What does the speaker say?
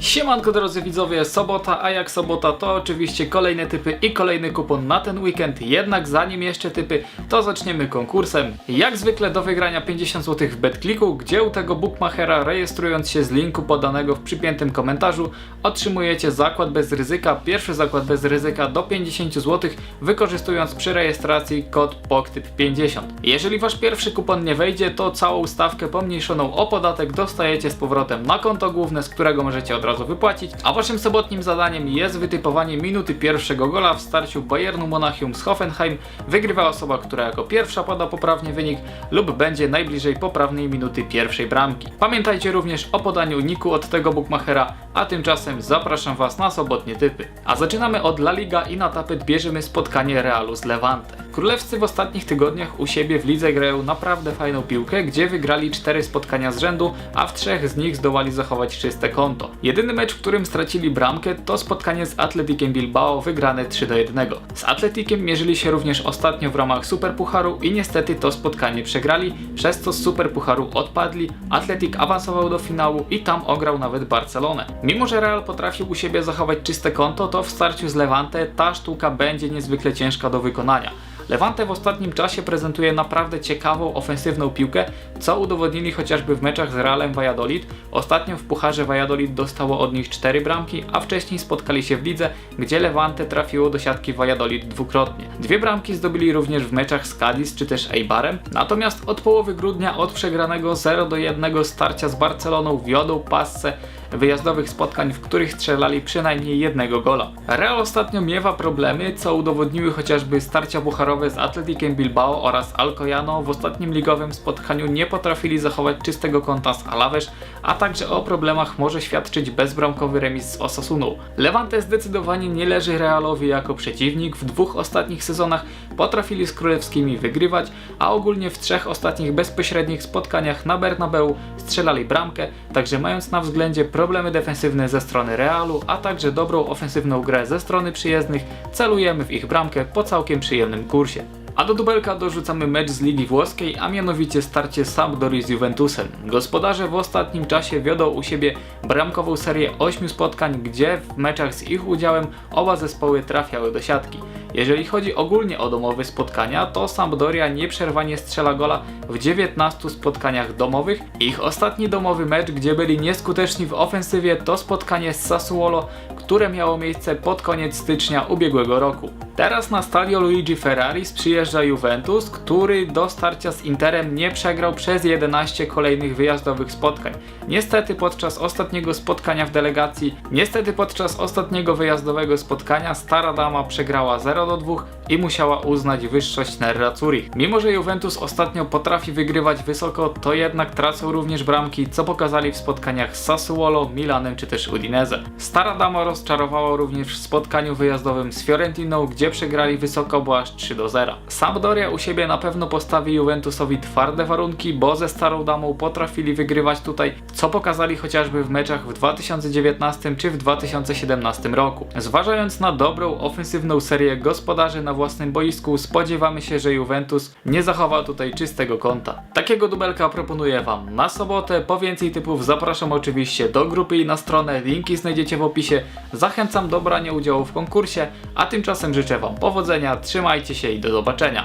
Siemanko drodzy widzowie, sobota, a jak sobota to oczywiście kolejne typy i kolejny kupon na ten weekend, jednak zanim jeszcze typy, to zaczniemy konkursem. Jak zwykle do wygrania 50 zł w BetClicku, gdzie u tego bookmachera rejestrując się z linku podanego w przypiętym komentarzu otrzymujecie zakład bez ryzyka, pierwszy zakład bez ryzyka do 50 zł, wykorzystując przy rejestracji kod POKTYP50. Jeżeli wasz pierwszy kupon nie wejdzie, to całą stawkę pomniejszoną o podatek dostajecie z powrotem na konto główne, z którego możecie od razu wypłacić, a waszym sobotnim zadaniem jest wytypowanie minuty pierwszego gola w starciu Bayernu Monachium z Hoffenheim. Wygrywa osoba, która jako pierwsza poda poprawny wynik lub będzie najbliżej poprawnej minuty pierwszej bramki. Pamiętajcie również o podaniu niku od tego bookmachera, a tymczasem zapraszam was na sobotnie typy. A zaczynamy od La Liga i na tapet bierzemy spotkanie Realu z Levante. Królewscy w ostatnich tygodniach u siebie w lidze grają naprawdę fajną piłkę, gdzie wygrali 4 spotkania z rzędu, a w trzech z nich zdołali zachować czyste konto. Jedyny mecz, w którym stracili bramkę to spotkanie z Atletikiem Bilbao wygrane 3 do 1. Z Atletikiem mierzyli się również ostatnio w ramach Superpucharu i niestety to spotkanie przegrali, przez co z Superpucharu odpadli, Atletik awansował do finału i tam ograł nawet Barcelonę. Mimo, że Real potrafił u siebie zachować czyste konto, to w starciu z Levante ta sztuka będzie niezwykle ciężka do wykonania. Levante w ostatnim czasie prezentuje naprawdę ciekawą, ofensywną piłkę, co udowodnili chociażby w meczach z Realem Valladolid. Ostatnio w Pucharze Valladolid dostało od nich 4 bramki, a wcześniej spotkali się w lidze, gdzie Levante trafiło do siatki Valladolid dwukrotnie. Dwie bramki zdobyli również w meczach z Cadiz czy też Eibarem, natomiast od połowy grudnia od przegranego 0 do 1 starcia z Barceloną wiodą pasce wyjazdowych spotkań, w których strzelali przynajmniej jednego gola. Real ostatnio miewa problemy, co udowodniły chociażby starcia bucharowe z Atletikiem Bilbao oraz Alcoyano. W ostatnim ligowym spotkaniu nie potrafili zachować czystego konta z Alaves, a także o problemach może świadczyć bezbramkowy remis z Osasuną. Levante zdecydowanie nie leży Realowi jako przeciwnik. W dwóch ostatnich sezonach potrafili z królewskimi wygrywać, a ogólnie w trzech ostatnich bezpośrednich spotkaniach na Bernabeu strzelali bramkę, także mając na względzie problemy defensywne ze strony Realu, a także dobrą ofensywną grę ze strony przyjezdnych, celujemy w ich bramkę po całkiem przyjemnym kursie. A do dubelka dorzucamy mecz z Ligi Włoskiej, a mianowicie starcie Sampdori z Juventusem. Gospodarze w ostatnim czasie wiodą u siebie bramkową serię 8 spotkań, gdzie w meczach z ich udziałem oba zespoły trafiały do siatki. Jeżeli chodzi ogólnie o domowe spotkania, to Sampdoria nieprzerwanie strzela gola w 19 spotkaniach domowych. Ich ostatni domowy mecz, gdzie byli nieskuteczni w ofensywie, to spotkanie z Sassuolo, które miało miejsce pod koniec stycznia ubiegłego roku. Teraz na stadio Luigi Ferraris przyjeżdża Juventus, który do starcia z Interem nie przegrał przez 11 kolejnych wyjazdowych spotkań. Niestety podczas ostatniego spotkania w delegacji, niestety podczas ostatniego wyjazdowego spotkania Stara Dama przegrała 0 do 2 i musiała uznać wyższość Nerazzurri. Mimo, że Juventus ostatnio potrafi wygrywać wysoko, to jednak tracą również bramki, co pokazali w spotkaniach z Sassuolo, Milanem czy też Udinese. Stara Dama rozczarowała również w spotkaniu wyjazdowym z Fiorentiną, gdzie przegrali wysoko, bo aż 3 do 0. Sampdoria u siebie na pewno postawi Juventusowi twarde warunki, bo ze Starą Damą potrafili wygrywać tutaj, co pokazali chociażby w meczach w 2019 czy w 2017 roku. Zważając na dobrą ofensywną serię gospodarzy na własnym boisku, spodziewamy się, że Juventus nie zachowa tutaj czystego konta. Takiego dubelka proponuję Wam na sobotę. Po więcej typów zapraszam oczywiście do grupy i na stronę, linki znajdziecie w opisie. Zachęcam do brania udziału w konkursie, a tymczasem życzę Wam powodzenia, trzymajcie się i do zobaczenia.